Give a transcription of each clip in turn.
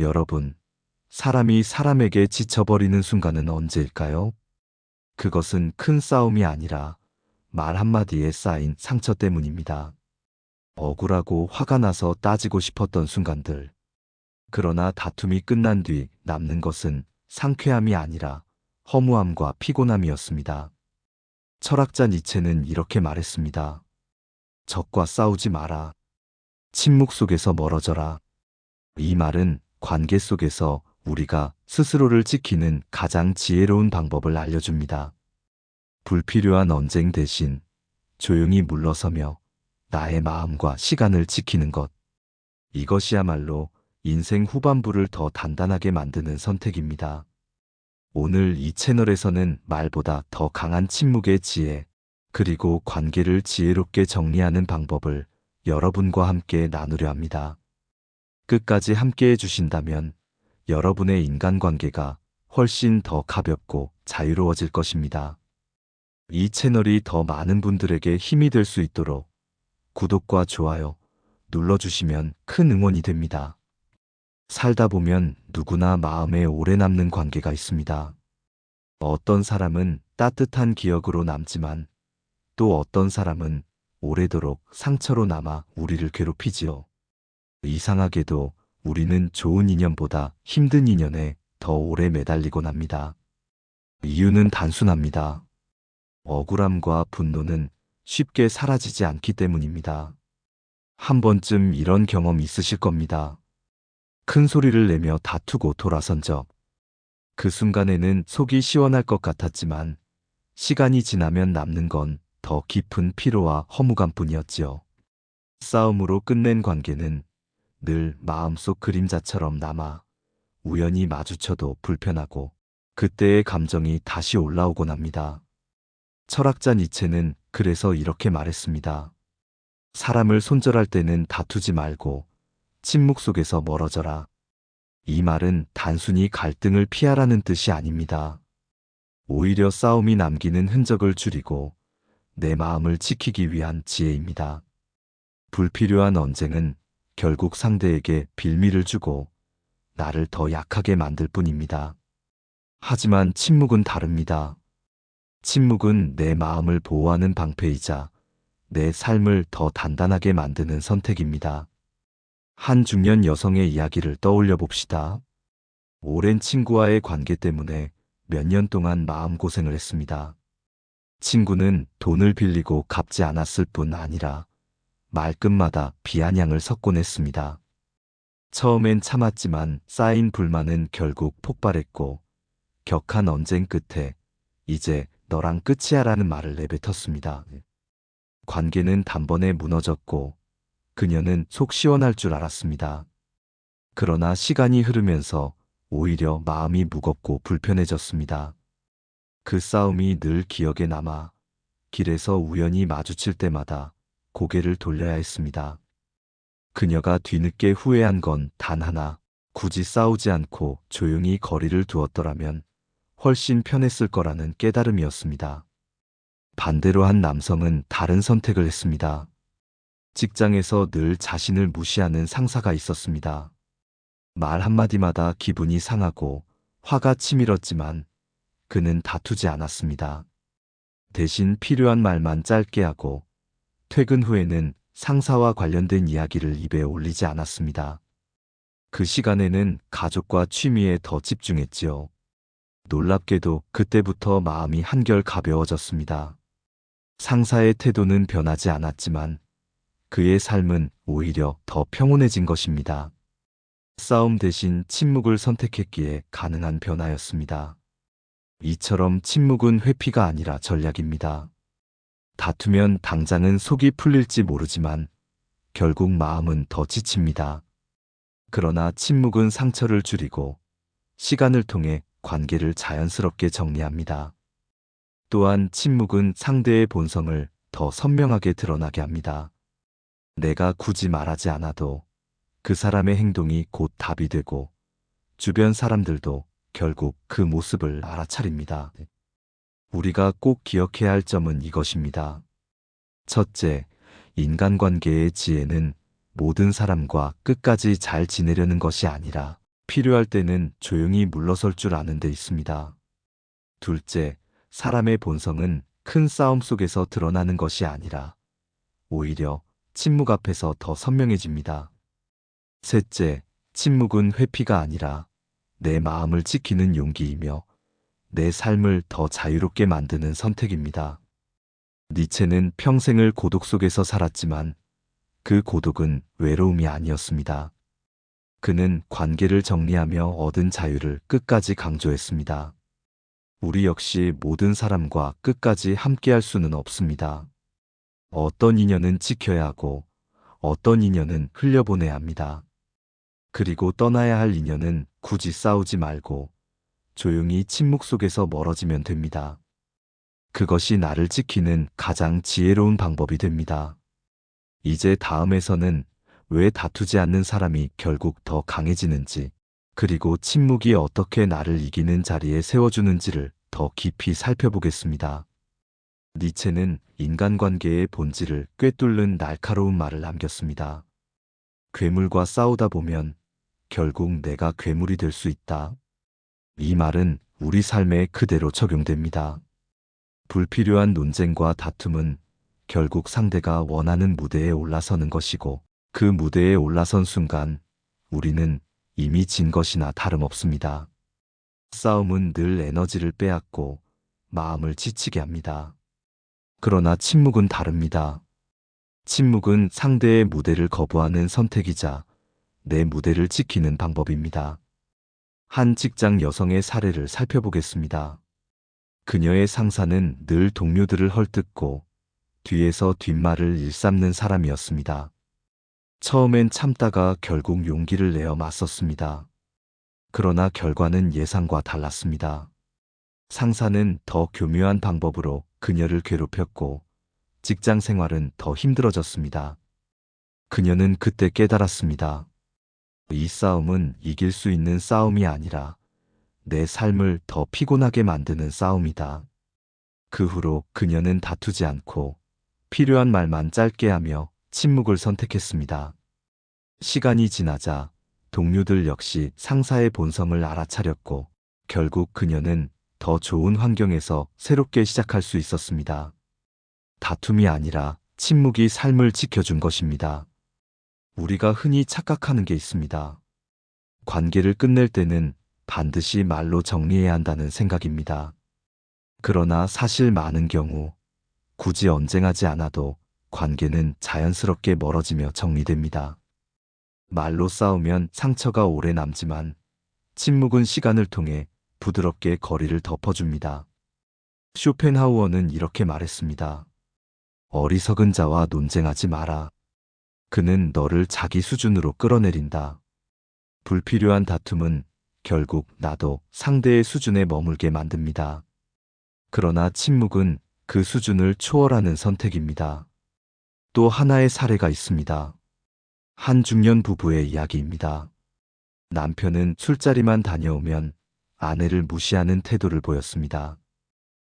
여러분, 사람이 사람에게 지쳐버리는 순간은 언제일까요? 그것은 큰 싸움이 아니라 말 한마디에 쌓인 상처 때문입니다. 억울하고 화가 나서 따지고 싶었던 순간들. 그러나 다툼이 끝난 뒤 남는 것은 상쾌함이 아니라 허무함과 피곤함이었습니다. 철학자 니체는 이렇게 말했습니다. 적과 싸우지 마라. 침묵 속에서 멀어져라. 이 말은 관계 속에서 우리가 스스로를 지키는 가장 지혜로운 방법을 알려줍니다. 불필요한 언쟁 대신 조용히 물러서며 나의 마음과 시간을 지키는 것. 이것이야말로 인생 후반부를 더 단단하게 만드는 선택입니다. 오늘 이 채널에서는 말보다 더 강한 침묵의 지혜, 그리고 관계를 지혜롭게 정리하는 방법을 여러분과 함께 나누려 합니다. 끝까지 함께 해 주신다면 여러분의 인간관계가 훨씬 더 가볍고 자유로워질 것입니다. 이 채널이 더 많은 분들에게 힘이 될 수 있도록 구독과 좋아요 눌러주시면 큰 응원이 됩니다. 살다 보면 누구나 마음에 오래 남는 관계가 있습니다. 어떤 사람은 따뜻한 기억으로 남지만 또 어떤 사람은 오래도록 상처로 남아 우리를 괴롭히지요. 이상하게도 우리는 좋은 인연보다 힘든 인연에 더 오래 매달리곤 합니다. 이유는 단순합니다. 억울함과 분노는 쉽게 사라지지 않기 때문입니다. 한 번쯤 이런 경험 있으실 겁니다. 큰 소리를 내며 다투고 돌아선 적. 그 순간에는 속이 시원할 것 같았지만 시간이 지나면 남는 건 더 깊은 피로와 허무감 뿐이었지요. 싸움으로 끝낸 관계는 늘 마음속 그림자처럼 남아 우연히 마주쳐도 불편하고 그때의 감정이 다시 올라오곤 합니다. 철학자 니체는 그래서 이렇게 말했습니다. 사람을 손절할 때는 다투지 말고 침묵 속에서 멀어져라. 이 말은 단순히 갈등을 피하라는 뜻이 아닙니다. 오히려 싸움이 남기는 흔적을 줄이고 내 마음을 지키기 위한 지혜입니다. 불필요한 언쟁은 결국 상대에게 빌미를 주고 나를 더 약하게 만들 뿐입니다. 하지만 침묵은 다릅니다. 침묵은 내 마음을 보호하는 방패이자 내 삶을 더 단단하게 만드는 선택입니다. 한 중년 여성의 이야기를 떠올려 봅시다. 오랜 친구와의 관계 때문에 몇 년 동안 마음고생을 했습니다. 친구는 돈을 빌리고 갚지 않았을 뿐 아니라 말끝마다 비아냥을 섞곤 했습니다. 처음엔 참았지만 쌓인 불만은 결국 폭발했고 격한 언쟁 끝에 이제 너랑 끝이야 라는 말을 내뱉었습니다. 관계는 단번에 무너졌고 그녀는 속 시원할 줄 알았습니다. 그러나 시간이 흐르면서 오히려 마음이 무겁고 불편해졌습니다. 그 싸움이 늘 기억에 남아 길에서 우연히 마주칠 때마다 고개를 돌려야 했습니다. 그녀가 뒤늦게 후회한 건 단 하나, 굳이 싸우지 않고 조용히 거리를 두었더라면 훨씬 편했을 거라는 깨달음이었습니다. 반대로 한 남성은 다른 선택을 했습니다. 직장에서 늘 자신을 무시하는 상사가 있었습니다. 말 한마디마다 기분이 상하고 화가 치밀었지만 그는 다투지 않았습니다. 대신 필요한 말만 짧게 하고 퇴근 후에는 상사와 관련된 이야기를 입에 올리지 않았습니다. 그 시간에는 가족과 취미에 더 집중했지요. 놀랍게도 그때부터 마음이 한결 가벼워졌습니다. 상사의 태도는 변하지 않았지만 그의 삶은 오히려 더 평온해진 것입니다. 싸움 대신 침묵을 선택했기에 가능한 변화였습니다. 이처럼 침묵은 회피가 아니라 전략입니다. 다투면 당장은 속이 풀릴지 모르지만 결국 마음은 더 지칩니다. 그러나 침묵은 상처를 줄이고 시간을 통해 관계를 자연스럽게 정리합니다. 또한 침묵은 상대의 본성을 더 선명하게 드러나게 합니다. 내가 굳이 말하지 않아도 그 사람의 행동이 곧 답이 되고 주변 사람들도 결국 그 모습을 알아차립니다. 우리가 꼭 기억해야 할 점은 이것입니다. 첫째, 인간관계의 지혜는 모든 사람과 끝까지 잘 지내려는 것이 아니라 필요할 때는 조용히 물러설 줄 아는 데 있습니다. 둘째, 사람의 본성은 큰 싸움 속에서 드러나는 것이 아니라 오히려 침묵 앞에서 더 선명해집니다. 셋째, 침묵은 회피가 아니라 내 마음을 지키는 용기이며 내 삶을 더 자유롭게 만드는 선택입니다. 니체는 평생을 고독 속에서 살았지만 그 고독은 외로움이 아니었습니다. 그는 관계를 정리하며 얻은 자유를 끝까지 강조했습니다. 우리 역시 모든 사람과 끝까지 함께할 수는 없습니다. 어떤 인연은 지켜야 하고 어떤 인연은 흘려보내야 합니다. 그리고 떠나야 할 인연은 굳이 싸우지 말고 조용히 침묵 속에서 멀어지면 됩니다. 그것이 나를 지키는 가장 지혜로운 방법이 됩니다. 이제 다음에서는 왜 다투지 않는 사람이 결국 더 강해지는지, 그리고 침묵이 어떻게 나를 이기는 자리에 세워주는지를 더 깊이 살펴보겠습니다. 니체는 인간관계의 본질을 꿰뚫는 날카로운 말을 남겼습니다. 괴물과 싸우다 보면 결국 내가 괴물이 될 수 있다. 이 말은 우리 삶에 그대로 적용됩니다. 불필요한 논쟁과 다툼은 결국 상대가 원하는 무대에 올라서는 것이고 그 무대에 올라선 순간 우리는 이미 진 것이나 다름없습니다. 싸움은 늘 에너지를 빼앗고 마음을 지치게 합니다. 그러나 침묵은 다릅니다. 침묵은 상대의 무대를 거부하는 선택이자 내 무대를 지키는 방법입니다. 한 직장 여성의 사례를 살펴보겠습니다. 그녀의 상사는 늘 동료들을 헐뜯고 뒤에서 뒷말을 일삼는 사람이었습니다. 처음엔 참다가 결국 용기를 내어 맞섰습니다. 그러나 결과는 예상과 달랐습니다. 상사는 더 교묘한 방법으로 그녀를 괴롭혔고 직장 생활은 더 힘들어졌습니다. 그녀는 그때 깨달았습니다. 이 싸움은 이길 수 있는 싸움이 아니라 내 삶을 더 피곤하게 만드는 싸움이다. 그 후로 그녀는 다투지 않고 필요한 말만 짧게 하며 침묵을 선택했습니다. 시간이 지나자 동료들 역시 상사의 본성을 알아차렸고 결국 그녀는 더 좋은 환경에서 새롭게 시작할 수 있었습니다. 다툼이 아니라 침묵이 삶을 지켜준 것입니다. 우리가 흔히 착각하는 게 있습니다. 관계를 끝낼 때는 반드시 말로 정리해야 한다는 생각입니다. 그러나 사실 많은 경우 굳이 언쟁하지 않아도 관계는 자연스럽게 멀어지며 정리됩니다. 말로 싸우면 상처가 오래 남지만 침묵은 시간을 통해 부드럽게 거리를 덮어줍니다. 쇼펜하우어는 이렇게 말했습니다. 어리석은 자와 논쟁하지 마라. 그는 너를 자기 수준으로 끌어내린다. 불필요한 다툼은 결국 나도 상대의 수준에 머물게 만듭니다. 그러나 침묵은 그 수준을 초월하는 선택입니다. 또 하나의 사례가 있습니다. 한 중년 부부의 이야기입니다. 남편은 술자리만 다녀오면 아내를 무시하는 태도를 보였습니다.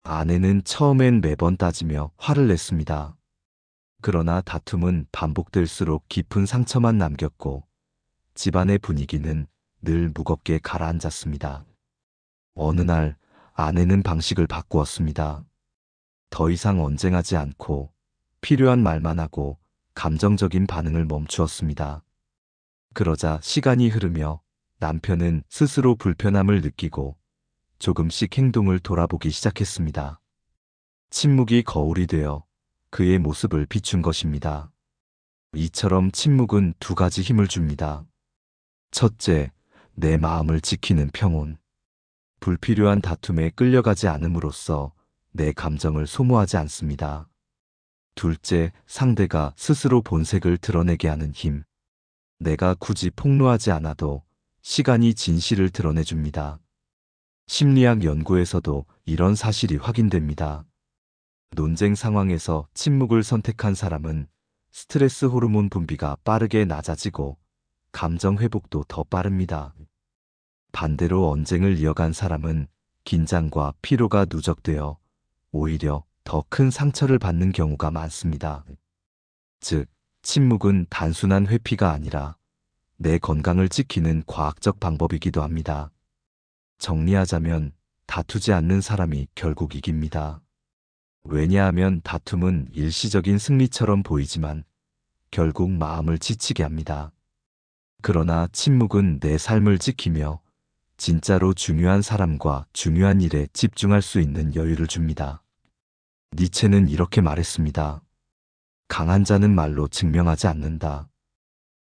아내는 처음엔 매번 따지며 화를 냈습니다. 그러나 다툼은 반복될수록 깊은 상처만 남겼고 집안의 분위기는 늘 무겁게 가라앉았습니다. 어느 날 아내는 방식을 바꾸었습니다. 더 이상 언쟁하지 않고 필요한 말만 하고 감정적인 반응을 멈추었습니다. 그러자 시간이 흐르며 남편은 스스로 불편함을 느끼고 조금씩 행동을 돌아보기 시작했습니다. 침묵이 거울이 되어 그의 모습을 비춘 것입니다. 이처럼 침묵은 두 가지 힘을 줍니다. 첫째, 내 마음을 지키는 평온. 불필요한 다툼에 끌려가지 않음으로써 내 감정을 소모하지 않습니다. 둘째, 상대가 스스로 본색을 드러내게 하는 힘. 내가 굳이 폭로하지 않아도 시간이 진실을 드러내줍니다. 심리학 연구에서도 이런 사실이 확인됩니다. 논쟁 상황에서 침묵을 선택한 사람은 스트레스 호르몬 분비가 빠르게 낮아지고 감정 회복도 더 빠릅니다. 반대로 언쟁을 이어간 사람은 긴장과 피로가 누적되어 오히려 더 큰 상처를 받는 경우가 많습니다. 즉, 침묵은 단순한 회피가 아니라 내 건강을 지키는 과학적 방법이기도 합니다. 정리하자면 다투지 않는 사람이 결국 이깁니다. 왜냐하면 다툼은 일시적인 승리처럼 보이지만 결국 마음을 지치게 합니다. 그러나 침묵은 내 삶을 지키며 진짜로 중요한 사람과 중요한 일에 집중할 수 있는 여유를 줍니다. 니체는 이렇게 말했습니다. 강한 자는 말로 증명하지 않는다.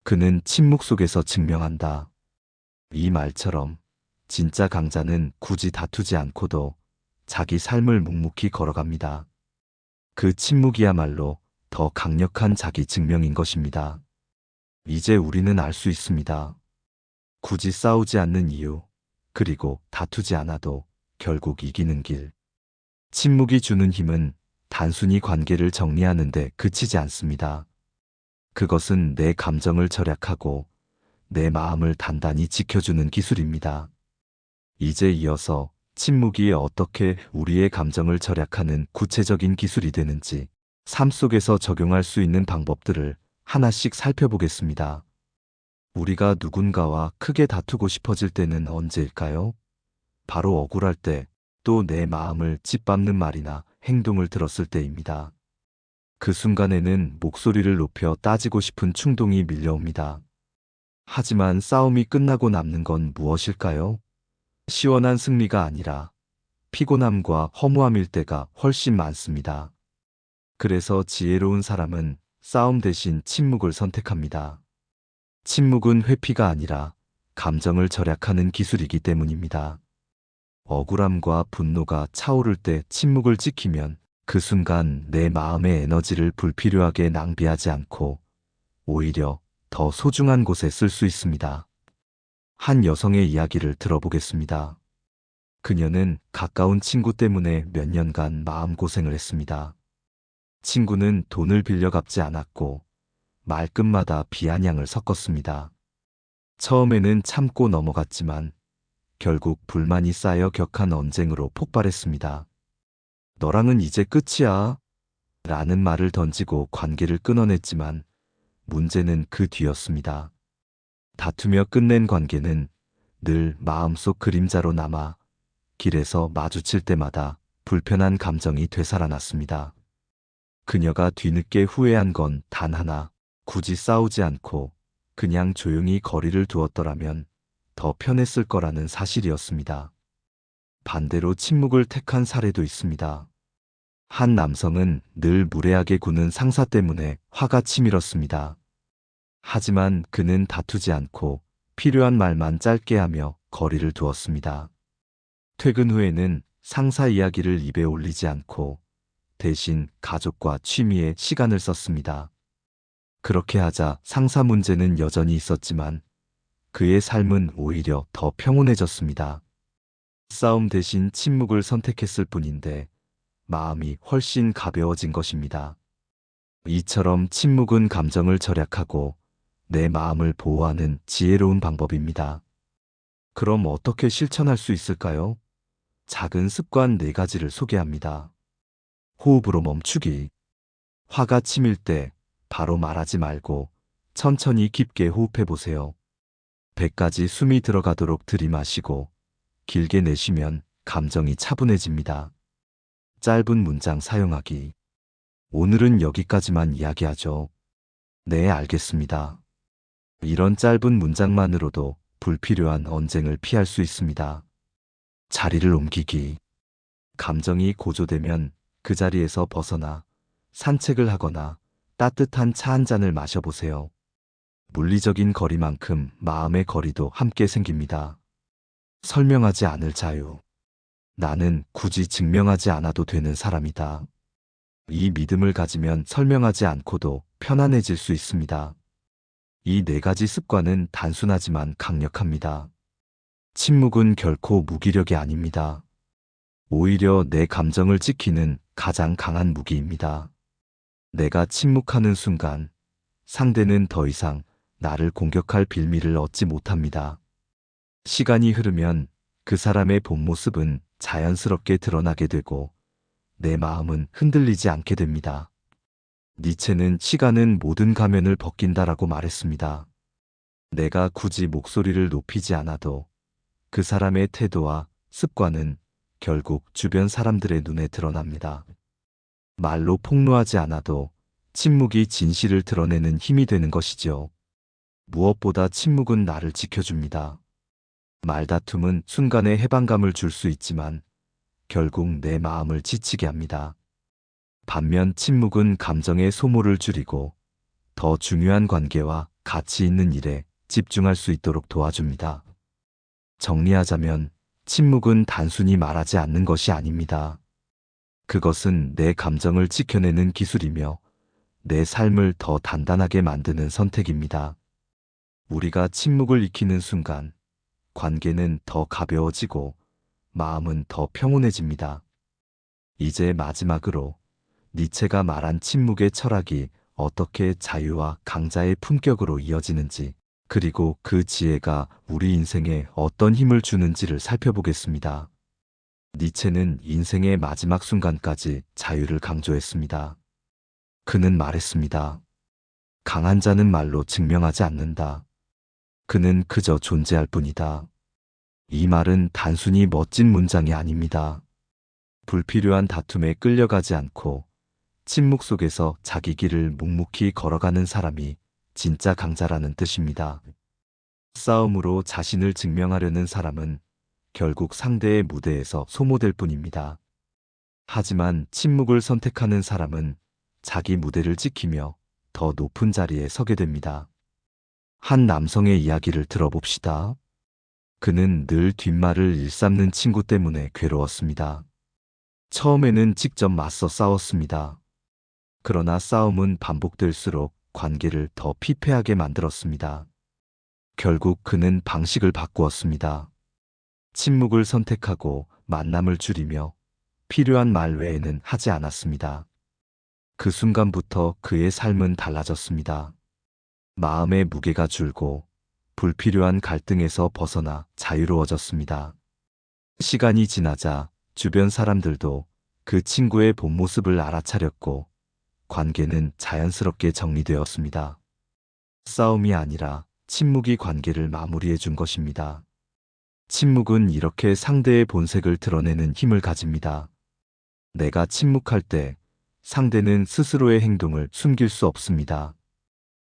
그는 침묵 속에서 증명한다. 이 말처럼 진짜 강자는 굳이 다투지 않고도 자기 삶을 묵묵히 걸어갑니다. 그 침묵이야말로 더 강력한 자기 증명인 것입니다. 이제 우리는 알 수 있습니다. 굳이 싸우지 않는 이유, 그리고 다투지 않아도 결국 이기는 길. 침묵이 주는 힘은 단순히 관계를 정리하는데 그치지 않습니다. 그것은 내 감정을 절약하고 내 마음을 단단히 지켜주는 기술입니다. 이제 이어서 침묵이 어떻게 우리의 감정을 절약하는 구체적인 기술이 되는지 삶 속에서 적용할 수 있는 방법들을 하나씩 살펴보겠습니다. 우리가 누군가와 크게 다투고 싶어질 때는 언제일까요? 바로 억울할 때, 또 내 마음을 짓밟는 말이나 행동을 들었을 때입니다. 그 순간에는 목소리를 높여 따지고 싶은 충동이 밀려옵니다. 하지만 싸움이 끝나고 남는 건 무엇일까요? 시원한 승리가 아니라 피곤함과 허무함일 때가 훨씬 많습니다. 그래서 지혜로운 사람은 싸움 대신 침묵을 선택합니다. 침묵은 회피가 아니라 감정을 절약하는 기술이기 때문입니다. 억울함과 분노가 차오를 때 침묵을 지키면 그 순간 내 마음의 에너지를 불필요하게 낭비하지 않고 오히려 더 소중한 곳에 쓸 수 있습니다. 한 여성의 이야기를 들어보겠습니다. 그녀는 가까운 친구 때문에 몇 년간 마음고생을 했습니다. 친구는 돈을 빌려 갚지 않았고 말끝마다 비아냥을 섞었습니다. 처음에는 참고 넘어갔지만 결국 불만이 쌓여 격한 언쟁으로 폭발했습니다. 너랑은 이제 끝이야. 라는 말을 던지고 관계를 끊어냈지만 문제는 그 뒤였습니다. 다투며 끝낸 관계는 늘 마음속 그림자로 남아 길에서 마주칠 때마다 불편한 감정이 되살아났습니다. 그녀가 뒤늦게 후회한 건 단 하나, 굳이 싸우지 않고 그냥 조용히 거리를 두었더라면 더 편했을 거라는 사실이었습니다. 반대로 침묵을 택한 사례도 있습니다. 한 남성은 늘 무례하게 구는 상사 때문에 화가 치밀었습니다. 하지만 그는 다투지 않고 필요한 말만 짧게 하며 거리를 두었습니다. 퇴근 후에는 상사 이야기를 입에 올리지 않고 대신 가족과 취미에 시간을 썼습니다. 그렇게 하자 상사 문제는 여전히 있었지만 그의 삶은 오히려 더 평온해졌습니다. 싸움 대신 침묵을 선택했을 뿐인데 마음이 훨씬 가벼워진 것입니다. 이처럼 침묵은 감정을 절약하고 내 마음을 보호하는 지혜로운 방법입니다. 그럼 어떻게 실천할 수 있을까요? 작은 습관 네 가지를 소개합니다. 호흡으로 멈추기. 화가 치밀 때 바로 말하지 말고 천천히 깊게 호흡해 보세요. 배까지 숨이 들어가도록 들이마시고 길게 내쉬면 감정이 차분해집니다. 짧은 문장 사용하기. 오늘은 여기까지만 이야기하죠. 네, 알겠습니다. 이런 짧은 문장만으로도 불필요한 언쟁을 피할 수 있습니다. 자리를 옮기기. 감정이 고조되면 그 자리에서 벗어나 산책을 하거나 따뜻한 차 한 잔을 마셔보세요. 물리적인 거리만큼 마음의 거리도 함께 생깁니다. 설명하지 않을 자유. 나는 굳이 증명하지 않아도 되는 사람이다. 이 믿음을 가지면 설명하지 않고도 편안해질 수 있습니다. 이 네 가지 습관은 단순하지만 강력합니다. 침묵은 결코 무기력이 아닙니다. 오히려 내 감정을 지키는 가장 강한 무기입니다. 내가 침묵하는 순간 상대는 더 이상 나를 공격할 빌미를 얻지 못합니다. 시간이 흐르면 그 사람의 본 모습은 자연스럽게 드러나게 되고 내 마음은 흔들리지 않게 됩니다. 니체는 시간은 모든 가면을 벗긴다라고 말했습니다. 내가 굳이 목소리를 높이지 않아도 그 사람의 태도와 습관은 결국 주변 사람들의 눈에 드러납니다. 말로 폭로하지 않아도 침묵이 진실을 드러내는 힘이 되는 것이지요. 무엇보다 침묵은 나를 지켜줍니다. 말다툼은 순간의 해방감을 줄 수 있지만 결국 내 마음을 지치게 합니다. 반면 침묵은 감정의 소모를 줄이고 더 중요한 관계와 가치 있는 일에 집중할 수 있도록 도와줍니다. 정리하자면 침묵은 단순히 말하지 않는 것이 아닙니다. 그것은 내 감정을 지켜내는 기술이며 내 삶을 더 단단하게 만드는 선택입니다. 우리가 침묵을 익히는 순간 관계는 더 가벼워지고 마음은 더 평온해집니다. 이제 마지막으로 니체가 말한 침묵의 철학이 어떻게 자유와 강자의 품격으로 이어지는지 그리고 그 지혜가 우리 인생에 어떤 힘을 주는지를 살펴보겠습니다. 니체는 인생의 마지막 순간까지 자유를 강조했습니다. 그는 말했습니다. 강한 자는 말로 증명하지 않는다. 그는 그저 존재할 뿐이다. 이 말은 단순히 멋진 문장이 아닙니다. 불필요한 다툼에 끌려가지 않고 침묵 속에서 자기 길을 묵묵히 걸어가는 사람이 진짜 강자라는 뜻입니다. 싸움으로 자신을 증명하려는 사람은 결국 상대의 무대에서 소모될 뿐입니다. 하지만 침묵을 선택하는 사람은 자기 무대를 지키며 더 높은 자리에 서게 됩니다. 한 남성의 이야기를 들어봅시다. 그는 늘 뒷말을 일삼는 친구 때문에 괴로웠습니다. 처음에는 직접 맞서 싸웠습니다. 그러나 싸움은 반복될수록 관계를 더 피폐하게 만들었습니다. 결국 그는 방식을 바꾸었습니다. 침묵을 선택하고 만남을 줄이며 필요한 말 외에는 하지 않았습니다. 그 순간부터 그의 삶은 달라졌습니다. 마음의 무게가 줄고 불필요한 갈등에서 벗어나 자유로워졌습니다. 시간이 지나자 주변 사람들도 그 친구의 본 모습을 알아차렸고 관계는 자연스럽게 정리되었습니다. 싸움이 아니라 침묵이 관계를 마무리해 준 것입니다. 침묵은 이렇게 상대의 본색을 드러내는 힘을 가집니다. 내가 침묵할 때 상대는 스스로의 행동을 숨길 수 없습니다.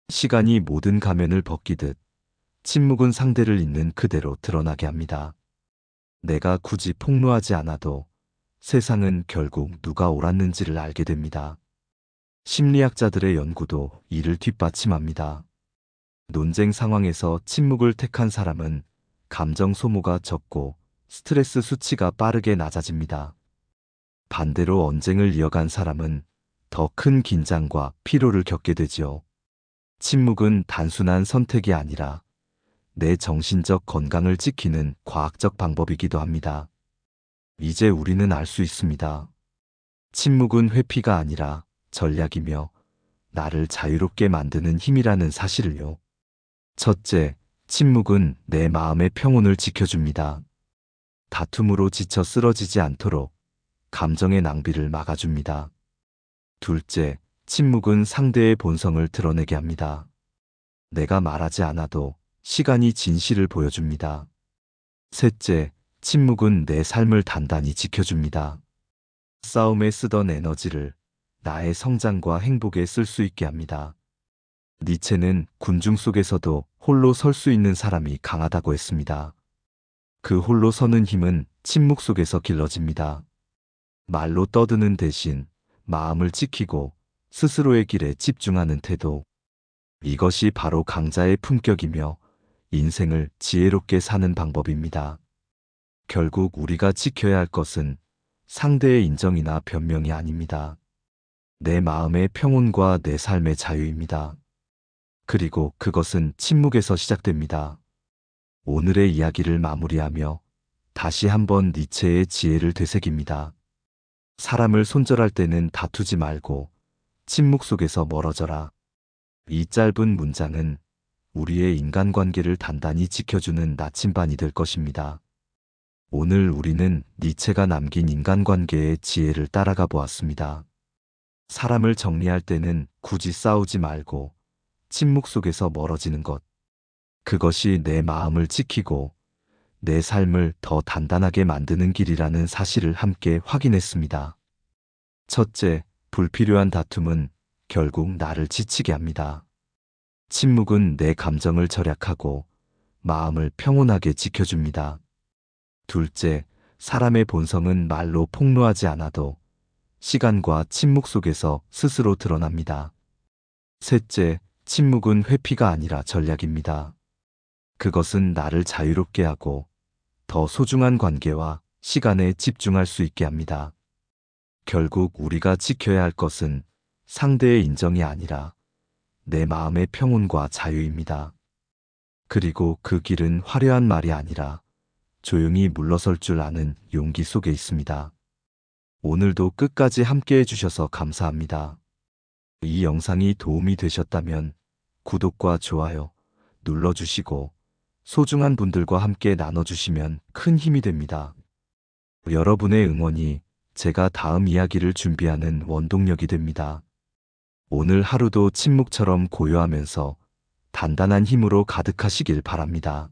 시간이 모든 가면을 벗기듯 침묵은 상대를 있는 그대로 드러나게 합니다. 내가 굳이 폭로하지 않아도 세상은 결국 누가 옳았는지를 알게 됩니다. 심리학자들의 연구도 이를 뒷받침합니다. 논쟁 상황에서 침묵을 택한 사람은 감정 소모가 적고 스트레스 수치가 빠르게 낮아집니다. 반대로 언쟁을 이어간 사람은 더 큰 긴장과 피로를 겪게 되지요. 침묵은 단순한 선택이 아니라 내 정신적 건강을 지키는 과학적 방법이기도 합니다. 이제 우리는 알 수 있습니다. 침묵은 회피가 아니라 전략이며 나를 자유롭게 만드는 힘이라는 사실을요. 첫째, 침묵은 내 마음의 평온을 지켜줍니다. 다툼으로 지쳐 쓰러지지 않도록 감정의 낭비를 막아줍니다. 둘째, 침묵은 상대의 본성을 드러내게 합니다. 내가 말하지 않아도 시간이 진실을 보여줍니다. 셋째, 침묵은 내 삶을 단단히 지켜줍니다. 싸움에 쓰던 에너지를 나의 성장과 행복에 쓸 수 있게 합니다. 니체는 군중 속에서도 홀로 설 수 있는 사람이 강하다고 했습니다. 그 홀로 서는 힘은 침묵 속에서 길러집니다. 말로 떠드는 대신 마음을 지키고 스스로의 길에 집중하는 태도. 이것이 바로 강자의 품격이며 인생을 지혜롭게 사는 방법입니다. 결국 우리가 지켜야 할 것은 상대의 인정이나 변명이 아닙니다. 내 마음의 평온과 내 삶의 자유입니다. 그리고 그것은 침묵에서 시작됩니다. 오늘의 이야기를 마무리하며 다시 한번 니체의 지혜를 되새깁니다. 사람을 손절할 때는 다투지 말고 침묵 속에서 멀어져라. 이 짧은 문장은 우리의 인간관계를 단단히 지켜주는 나침반이 될 것입니다. 오늘 우리는 니체가 남긴 인간관계의 지혜를 따라가 보았습니다. 사람을 정리할 때는 굳이 싸우지 말고 침묵 속에서 멀어지는 것. 그것이 내 마음을 지키고 내 삶을 더 단단하게 만드는 길이라는 사실을 함께 확인했습니다. 첫째, 불필요한 다툼은 결국 나를 지치게 합니다. 침묵은 내 감정을 절약하고 마음을 평온하게 지켜줍니다. 둘째, 사람의 본성은 말로 폭로하지 않아도 시간과 침묵 속에서 스스로 드러납니다. 셋째, 침묵은 회피가 아니라 전략입니다. 그것은 나를 자유롭게 하고 더 소중한 관계와 시간에 집중할 수 있게 합니다. 결국 우리가 지켜야 할 것은 상대의 인정이 아니라 내 마음의 평온과 자유입니다. 그리고 그 길은 화려한 말이 아니라 조용히 물러설 줄 아는 용기 속에 있습니다. 오늘도 끝까지 함께 해주셔서 감사합니다. 이 영상이 도움이 되셨다면 구독과 좋아요 눌러주시고 소중한 분들과 함께 나눠주시면 큰 힘이 됩니다. 여러분의 응원이 제가 다음 이야기를 준비하는 원동력이 됩니다. 오늘 하루도 침묵처럼 고요하면서 단단한 힘으로 가득하시길 바랍니다.